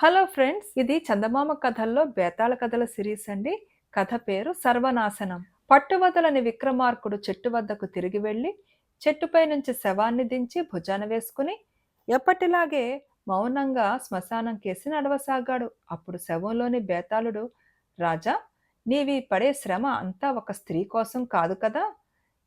Hello friends ఇది చందమామ కథల్లో బేతాళ కథల సిరీస్ అండి. కథ పేరు సర్వనాశనం. పట్టువదలని విక్రమార్కుడు చెట్టు వద్దకు తిరిగి వెళ్ళి చెట్టుపై నుంచి శవాన్ని దించి భుజాన వేసుకుని ఎప్పటిలాగే మౌనంగా శ్మశానం కేసి నడవసాగాడు. అప్పుడు శవంలోని బేతాళుడు రాజా నీవి పడే శ్రమ అంతా ఒక స్త్రీ కోసం కాదు కదా?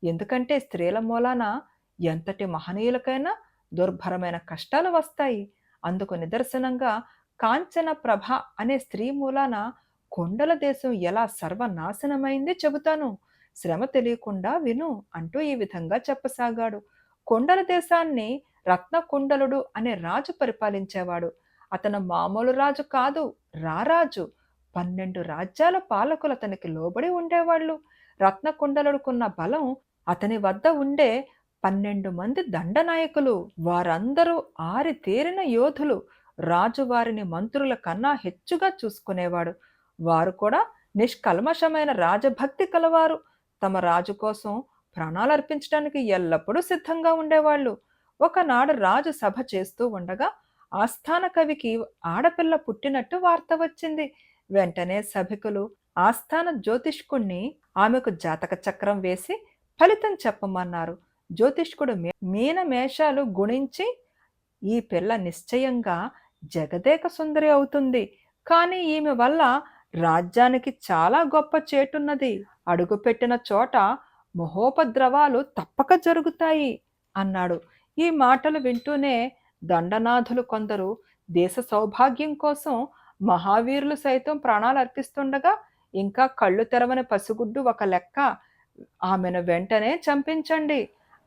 ఎందుకంటే స్త్రీల మూలాన ఎంతటి మహనీయులకైనా దుర్భరమైన కష్టాలు వస్తాయి. అందుకు నిదర్శనంగా కాంచన ప్రభ అనే స్త్రీ మూలాన కొండల దేశం ఎలా సర్వనాశనమైంది చెబుతాను. శ్రమ తెలియకుండా విను అంటూ ఈ విధంగా చెప్పసాగాడు. కొండల దేశాన్ని రత్నకుండలుడు అనే రాజు పరిపాలించేవాడు. అతను మామూలు రాజు కాదు రారాజు. పన్నెండు రాజ్యాల పాలకులు అతనికి లోబడి ఉండేవాళ్ళు. రత్నకుండలుడుకున్న బలం అతని వద్ద ఉండే పన్నెండు మంది దండనాయకులు. వారందరూ ఆరితేరిన యోధులు. రాజు వారిని మంత్రుల కన్నా హెచ్చుగా చూసుకునేవాడు. వారు కూడా నిష్కల్మషమైన రాజభక్తి కలవారు. తమ రాజు కోసం ప్రాణాలు అర్పించడానికి ఎల్లప్పుడూ సిద్ధంగా ఉండేవాళ్ళు. ఒకనాడు రాజు సభ చేస్తూ ఉండగా ఆస్థాన కవికి ఆడపిల్ల పుట్టినట్టు వార్త వచ్చింది. వెంటనే సభికులు ఆస్థాన జ్యోతిష్కుణ్ణి ఆమెకు జాతక చక్రం వేసి ఫలితం చెప్పమన్నారు. జ్యోతిష్కుడు మీన మేషాలు గుణించి ఈ పిల్ల నిశ్చయంగా జగదేక సుందరి అవుతుంది. కానీ ఈమె వల్ల రాజ్యానికి చాలా గొప్ప చేటున్నది. అడుగుపెట్టిన చోట మహోపద్రవాలు తప్పక జరుగుతాయి అన్నాడు. ఈ మాటలు వింటూనే దండనాథులు కొందరు దేశ సౌభాగ్యం కోసం మహావీరులు సైతం ప్రాణాలు అర్పిస్తుండగా ఇంకా కళ్ళు తెరవని పసిగుడ్డు ఒక లెక్క ఆమెను వెంటనే చంపించండి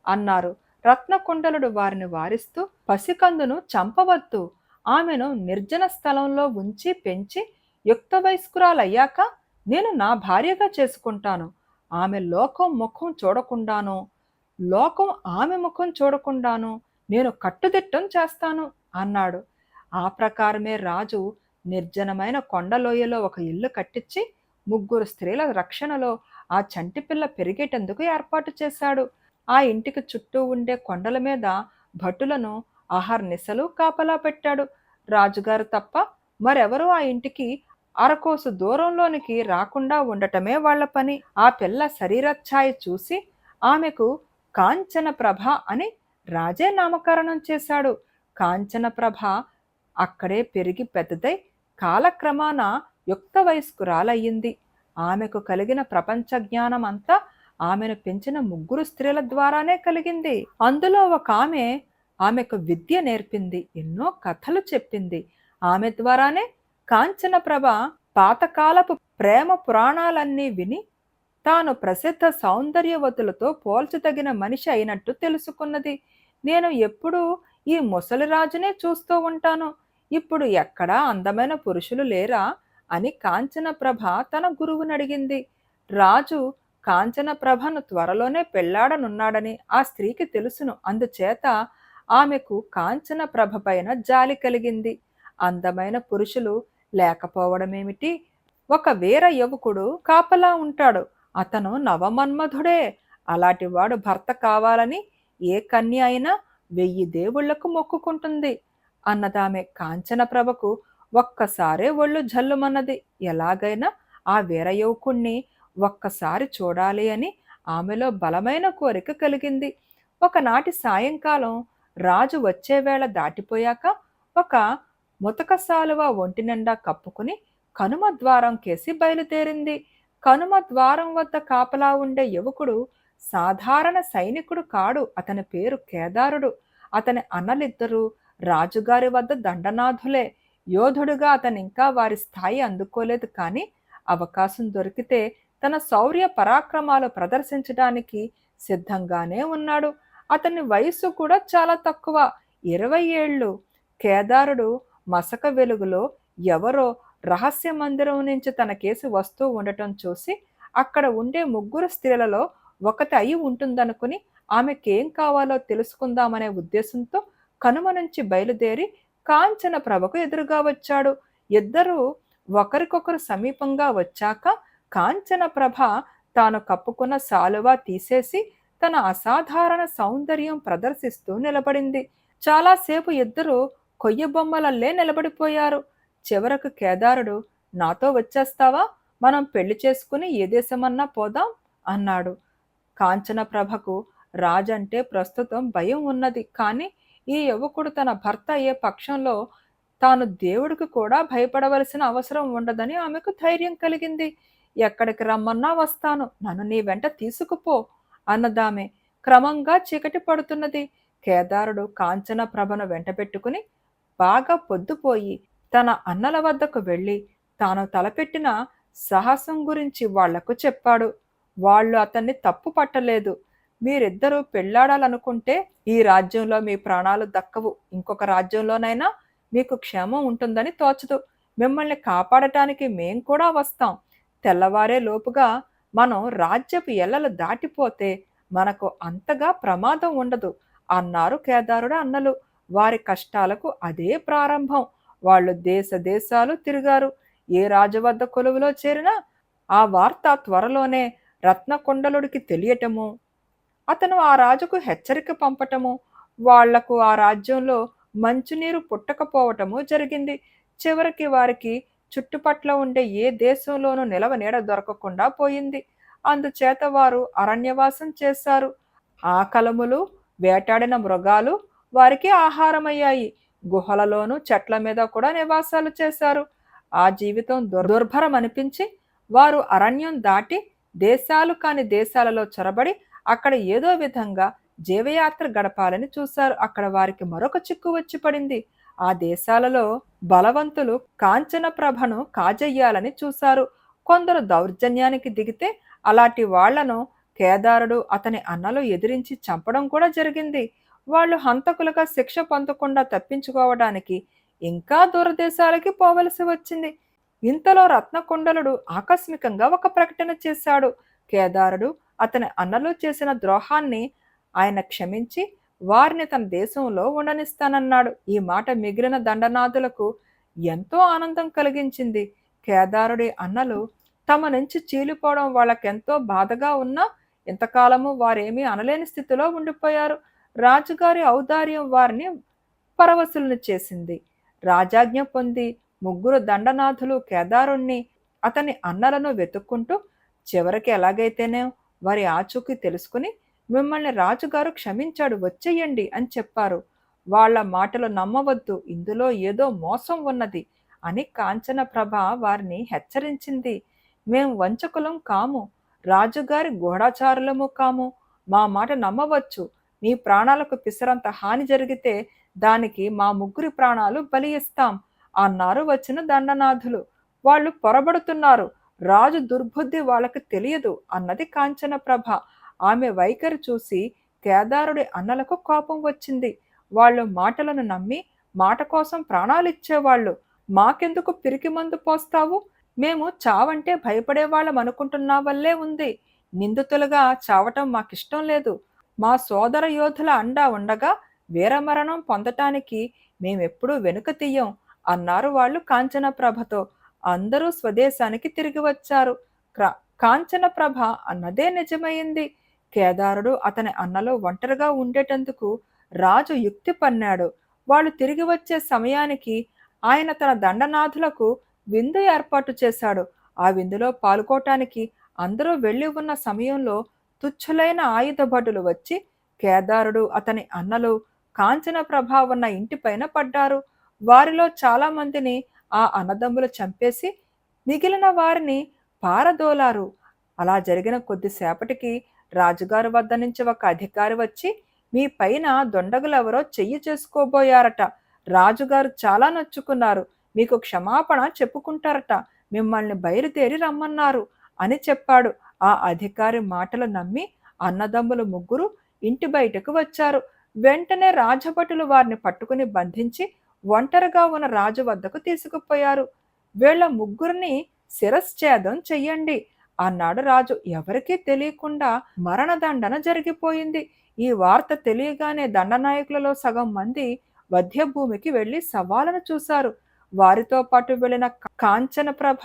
అన్నారు. రత్నకుండలుడు వారిని వారిస్తూ పసికందును చంపవద్దు. ఆమెను నిర్జన స్థలంలో ఉంచి పెంచి యుక్త వయస్కురాలయ్యాక నేను నా భార్యగా చేసుకుంటాను. ఆమె లోకం ముఖం చూడకుండాను. లోకం ఆమె ముఖం చూడకుండాను. నేను కట్టుదిట్టం చేస్తాను అన్నాడు. ఆ ప్రకారమే రాజు నిర్జనమైన కొండలోయలో ఒక ఇల్లు కట్టించి ముగ్గురు స్త్రీల రక్షణలో ఆ చంటిపిల్ల పెరిగేటందుకు ఏర్పాటు చేశాడు. ఆ ఇంటికి చుట్టూ ఉండే కొండల మీద భటులను అహర్నిశలు కాపలా పెట్టాడు. రాజుగారు తప్ప మరెవరూ ఆ ఇంటికి అరకోసు దూరంలోనికి రాకుండా ఉండటమే వాళ్ళ పని. ఆ పిల్ల శరీరఛాయ చూసి ఆమెకు కాంచన ప్రభ అని రాజే నామకరణం చేశాడు. కాంచన ప్రభ అక్కడే పెరిగి పెద్దదై కాలక్రమాన యుక్త వయస్కురాలయ్యింది. ఆమెకు కలిగిన ప్రపంచ జ్ఞానం అంతా ఆమెను పెంచిన ముగ్గురు స్త్రీల ద్వారానే కలిగింది. అందులో ఒక ఆమె ఆమెకు విద్య నేర్పింది ఎన్నో కథలు చెప్పింది. ఆమె ద్వారానే కాంచన ప్రభ పాతకాలపు ప్రేమ పురాణాలన్నీ విని తాను ప్రసిద్ధ సౌందర్యవతులతో పోల్చదగిన మనిషి అయినట్టు తెలుసుకున్నది. నేను ఎప్పుడూ ఈ ముసలిరాజునే చూస్తూ ఉంటాను. ఇప్పుడు ఎక్కడా అందమైన పురుషులు లేరా అని కాంచన ప్రభ తన గురువునడిగింది. రాజు కాంచన ప్రభను త్వరలోనే పెళ్ళాడనున్నాడని ఆ స్త్రీకి తెలుసును. అందుచేత ఆమెకు కాంచన ప్రభ పైన జాలి కలిగింది. అందమైన పురుషులు లేకపోవడమేమిటి? ఒక వీర యువకుడు కాపలా ఉంటాడు. అతను నవమన్మధుడే. అలాంటివాడు భర్త కావాలని ఏ కన్య అయినా వెయ్యి దేవుళ్ళకు మొక్కుకుంటుంది. అన్నదామె కాంచన ప్రభకు ఒక్కసారే ఒళ్ళు జల్లుమన్నది. ఎలాగైనా ఆ వీర యువకుణ్ణి ఒక్కసారి చూడాలి అని ఆమెలో బలమైన కోరిక కలిగింది. ఒకనాటి సాయంకాలం రాజు వచ్చేవేళ దాటిపోయాక ఒక ముతక సాలువ ఒంటి నిండా కప్పుకుని కనుమ ద్వారం కేసి బయలుదేరింది. కనుమ ద్వారం వద్ద కాపలా ఉండే యువకుడు సాధారణ సైనికుడు కాడు. అతని పేరు కేదారుడు. అతని అన్నలిద్దరూ రాజుగారి వద్ద దండనాథులే. యోధుడుగా అతను ఇంకా వారి స్థాయి అందుకోలేదు కానీ అవకాశం దొరికితే తన శౌర్య పరాక్రమాలు ప్రదర్శించడానికి సిద్ధంగానే ఉన్నాడు. అతని వయస్సు కూడా చాలా తక్కువ. ఇరవై ఏళ్ళు. కేదారుడు మసక వెలుగులో ఎవరో రహస్య మందిరం నుంచి తన కేసు వస్తూ ఉండటం చూసి అక్కడ ఉండే ముగ్గురు స్త్రీలలో ఒకటి అయి ఉంటుందనుకుని ఆమెకేం కావాలో తెలుసుకుందామనే ఉద్దేశంతో కనుమ నుంచి బయలుదేరి కాంచన ప్రభకు ఎదురుగా వచ్చాడు. ఇద్దరూ ఒకరికొకరు సమీపంగా వచ్చాక కాంచన ప్రభ తాను కప్పుకున్న శాలువా తీసేసి తన అసాధారణ సౌందర్యం ప్రదర్శిస్తూ నిలబడింది. చాలాసేపు ఇద్దరు కొయ్య బొమ్మలల్లే నిలబడిపోయారు. చివరకు కేదారుడు నాతో వచ్చేస్తావా? మనం పెళ్ళి చేసుకుని ఏ దేశమన్నా పోదాం? అన్నాడు. కాంచన ప్రభకు రాజంటే ప్రస్తుతం భయం ఉన్నది. కానీ ఈ యువకుడు తన భర్త అయ్యే పక్షంలో తాను దేవుడికి కూడా భయపడవలసిన అవసరం ఉండదని ఆమెకు ధైర్యం కలిగింది. ఎక్కడికి రమ్మన్నా వస్తాను. నన్ను నీ వెంట తీసుకుపో అన్నదామె. క్రమంగా చీకటి పడుతున్నది. కేదారుడు కాంచన ప్రభను వెంట పెట్టుకుని బాగా పొద్దుపోయి తన అన్నల వద్దకు వెళ్ళి తాను తలపెట్టిన సాహసం గురించి వాళ్ళకు చెప్పాడు. వాళ్ళు అతన్ని తప్పు పట్టలేదు. మీరిద్దరూ పెళ్ళాడాలనుకుంటే ఈ రాజ్యంలో మీ ప్రాణాలు దక్కవు. ఇంకొక రాజ్యంలోనైనా మీకు క్షేమం ఉంటుందని తోచదు. మిమ్మల్ని కాపాడటానికి మేం కూడా వస్తాం. తెల్లవారే లోపుగా మనం రాజ్యపు ఎల్లలు దాటిపోతే మనకు అంతగా ప్రమాదం ఉండదు అన్నారు కేదారుడు అన్నలు. వారి కష్టాలకు అదే ప్రారంభం. వాళ్ళు దేశ దేశాలు తిరిగారు. ఏ రాజు వద్ద కొలువులో చేరినా ఆ వార్త త్వరలోనే రత్నకొండలుడికి తెలియటము అతను ఆ రాజుకు హెచ్చరిక పంపటము వాళ్ళకు ఆ రాజ్యంలో మంచునీరు పుట్టకపోవటము జరిగింది. చివరికి వారికి చుట్టుపట్ల ఉండే ఏ దేశంలోనూ నిలవ నీడ దొరకకుండా పోయింది. అందుచేత వారు అరణ్యవాసం చేశారు. ఆకలములు వేటాడిన మృగాలు వారికి ఆహారమయ్యాయి. గుహలలోనూ చెట్ల మీద కూడా నివాసాలు చేశారు. ఆ జీవితం దుర్భరం అనిపించి వారు అరణ్యం దాటి దేశాలు కాని దేశాలలో చొరబడి అక్కడ ఏదో విధంగా జీవయాత్ర గడపాలని చూశారు. అక్కడ వారికి మరొక చిక్కు వచ్చి పడింది. ఆ దేశాలలో బలవంతులు కాంచన ప్రభను కాజెయ్యాలని చూశారు. కొందరు దౌర్జన్యానికి దిగితే అలాంటి వాళ్ళను కేదారుడు అతని అన్నలు ఎదిరించి చంపడం కూడా జరిగింది. వాళ్ళు హంతకులుగా శిక్ష పొందకుండా తప్పించుకోవడానికి ఇంకా దూరదేశాలకి పోవలసి వచ్చింది. ఇంతలో రత్నకుండలుడు ఆకస్మికంగా ఒక ప్రకటన చేశాడు. కేదారుడు అతని అన్నలు చేసిన ద్రోహాన్ని ఆయన క్షమించి వారిని తన దేశంలో ఉండనిస్తానన్నాడు. ఈ మాట మిగిలిన దండనాథులకు ఎంతో ఆనందం కలిగించింది. కేదారుడి అన్నలు తమ నుంచి చీలిపోవడం వాళ్ళకెంతో బాధగా ఉన్నా ఇంతకాలము వారేమీ అనలేని స్థితిలో ఉండిపోయారు. రాజుగారి ఔదార్యం వారిని పరవశులను చేసింది. రాజాజ్ఞ పొంది ముగ్గురు దండనాథులు కేదారుణ్ణి అతని అన్నలను వెతుక్కుంటూ చివరికి ఎలాగైతేనే వారి ఆచూకీ తెలుసుకుని మిమ్మల్ని రాజుగారు క్షమించాడు వచ్చేయండి అని చెప్పారు. వాళ్ళ మాటలు నమ్మవద్దు ఇందులో ఏదో మోసం ఉన్నది అని కాంచన ప్రభ వారిని హెచ్చరించింది. మేం వంచకులం కాము రాజుగారి గూఢాచారులము కాము. మా మాట నమ్మవచ్చు మీ ప్రాణాలకు పిసరంత హాని జరిగితే దానికి మా ముగ్గురి ప్రాణాలు బలి ఇస్తాం అన్నారు వచ్చిన దండనాథులు. వాళ్ళు పొరబడుతున్నారు రాజు దుర్బుద్ధి వాళ్ళకి తెలియదు అన్నది కాంచన ప్రభ. ఆమె వైఖరి చూసి కేదారుడి అన్నలకు కోపం వచ్చింది. వాళ్ళు మాటలను నమ్మి మాట కోసం ప్రాణాలిచ్చేవాళ్ళు. మాకెందుకు పిరికి మందు పోస్తావు? మేము చావంటే భయపడే వాళ్ళం అనుకుంటున్నా వల్లే ఉంది. నిందితులుగా చావటం మాకిష్టం లేదు. మా సోదర యోధుల అండా ఉండగా వీరమరణం పొందటానికి మేమెప్పుడూ వెనుక తీయం అన్నారు వాళ్ళు కాంచన ప్రభతో. అందరూ స్వదేశానికి తిరిగి వచ్చారు. కాంచన ప్రభ అన్నదే నిజమైంది. కేదారుడు అతని అన్నలో ఒంటరిగా ఉండేటందుకు రాజు యుక్తి పన్నాడు. వాళ్ళు తిరిగి వచ్చే సమయానికి ఆయన తన దండనాథులకు విందు ఏర్పాటు చేశాడు. ఆ విందులో పాల్గొటానికి అందరూ వెళ్ళి ఉన్న సమయంలో తుచ్చులైన ఆయుధ భటులు వచ్చి కేదారుడు అతని అన్నలు కాంచన ప్రభ ఉన్న ఇంటిపైన పడ్డారు. వారిలో చాలా మందిని ఆ అన్నదమ్ములు చంపేసి మిగిలిన వారిని పారదోలారు. అలా జరిగిన కొద్దిసేపటికి రాజుగారి వద్ద నుంచి ఒక అధికారి వచ్చి మీ పైన దొండగులెవరో చెయ్యి చేసుకోబోయారట. రాజుగారు చాలా నచ్చుకున్నారు. మీకు క్షమాపణ చెప్పుకుంటారట. మిమ్మల్ని బయలుదేరి రమ్మన్నారు అని చెప్పాడు. ఆ అధికారి మాటలు నమ్మి అన్నదమ్ములు ముగ్గురు ఇంటి బయటకు వచ్చారు. వెంటనే రాజభటులు వారిని పట్టుకుని బంధించి ఒంటరిగా ఉన్న రాజు వద్దకు తీసుకుపోయారు. వీళ్ళ ముగ్గురిని శిరశ్ఛేదం చెయ్యండి. అన్నాడు రాజు. ఎవరికీ తెలియకుండా మరణదండన జరిగిపోయింది. ఈ వార్త తెలియగానే దండనాయకులలో సగం మంది వధ్యభూమికి వెళ్ళి సవాలను చూశారు. వారితో పాటు వెళ్ళిన కాంచన ప్రభ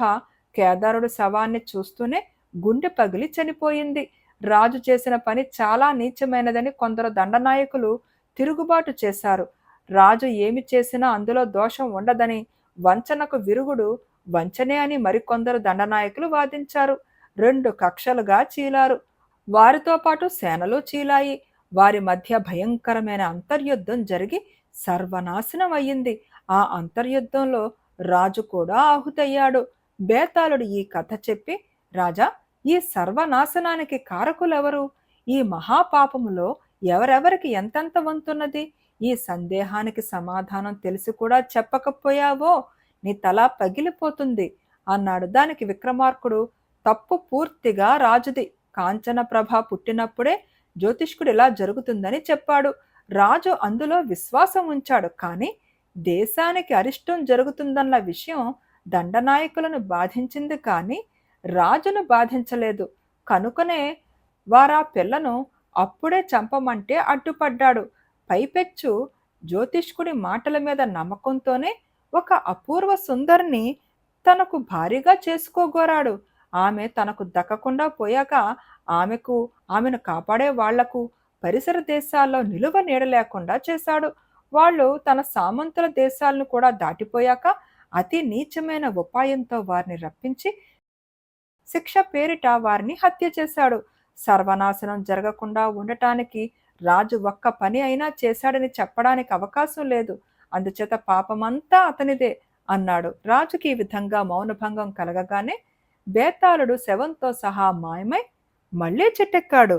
కేదారుడు శవాన్ని చూస్తూనే గుండె పగిలి చనిపోయింది. రాజు చేసిన పని చాలా నీచమైనదని కొందరు దండనాయకులు తిరుగుబాటు చేశారు. రాజు ఏమి చేసినా అందులో దోషం ఉండదని వంచనకు విరుగుడు వంచనే అని మరికొందరు దండనాయకులు వాదించారు. రెండు కక్షలుగా చీలారు. వారితో పాటు సేనలు చీలాయి. వారి మధ్య భయంకరమైన అంతర్యుద్ధం జరిగి సర్వనాశనం అయ్యింది. ఆ అంతర్యుద్ధంలో రాజు కూడా ఆహుతయ్యాడు. బేతాళుడు ఈ కథ చెప్పి రాజా ఈ సర్వనాశనానికి కారకులెవరు? ఈ మహాపాపములో ఎవరెవరికి ఎంతెంత వంతున్నది? ఈ సందేహానికి సమాధానం తెలిసి కూడా చెప్పకపోయావో? నీ తల పగిలిపోతుంది అన్నాడు దానికి విక్రమార్కుడు. తప్పు పూర్తిగా రాజుది. కాంచన ప్రభ పుట్టినప్పుడే జ్యోతిష్కుడు ఇలా జరుగుతుందని చెప్పాడు. రాజు అందులో విశ్వాసం ఉంచాడు. కానీ దేశానికి అరిష్టం జరుగుతుందన్న విషయం దండనాయకులను బాధించింది కానీ రాజును బాధించలేదు. కనుకనే వారా పిల్లను అప్పుడే చంపమంటే అడ్డుపడ్డాడు. పైపెచ్చు జ్యోతిష్కుడి మాటల మీద నమ్మకంతోనే ఒక అపూర్వ సుందరిని తనకు భారీగా చేసుకోగోరాడు. ఆమె తనకు దక్కకుండా పోయాక ఆమెకు ఆమెను కాపాడే వాళ్ళకు పరిసర దేశాల్లో నిలువ నీడ లేకుండా చేశాడు. వాళ్ళు తన సామంతుల దేశాలను కూడా దాటిపోయాక అతి నీచమైన ఉపాయంతో వారిని రప్పించి శిక్ష పేరిట వారిని హత్య చేశాడు. సర్వనాశనం జరగకుండా ఉండటానికి రాజు ఒక్క పని అయినా చేశాడని చెప్పడానికి అవకాశం లేదు. అందుచేత పాపమంతా అతనిదే అన్నాడు. రాజుకి ఈ విధంగా మౌనభంగం కలగగానే బేతాళుడు శవంతో సహా మాయమై మళ్ళీ చెట్టెక్కాడు.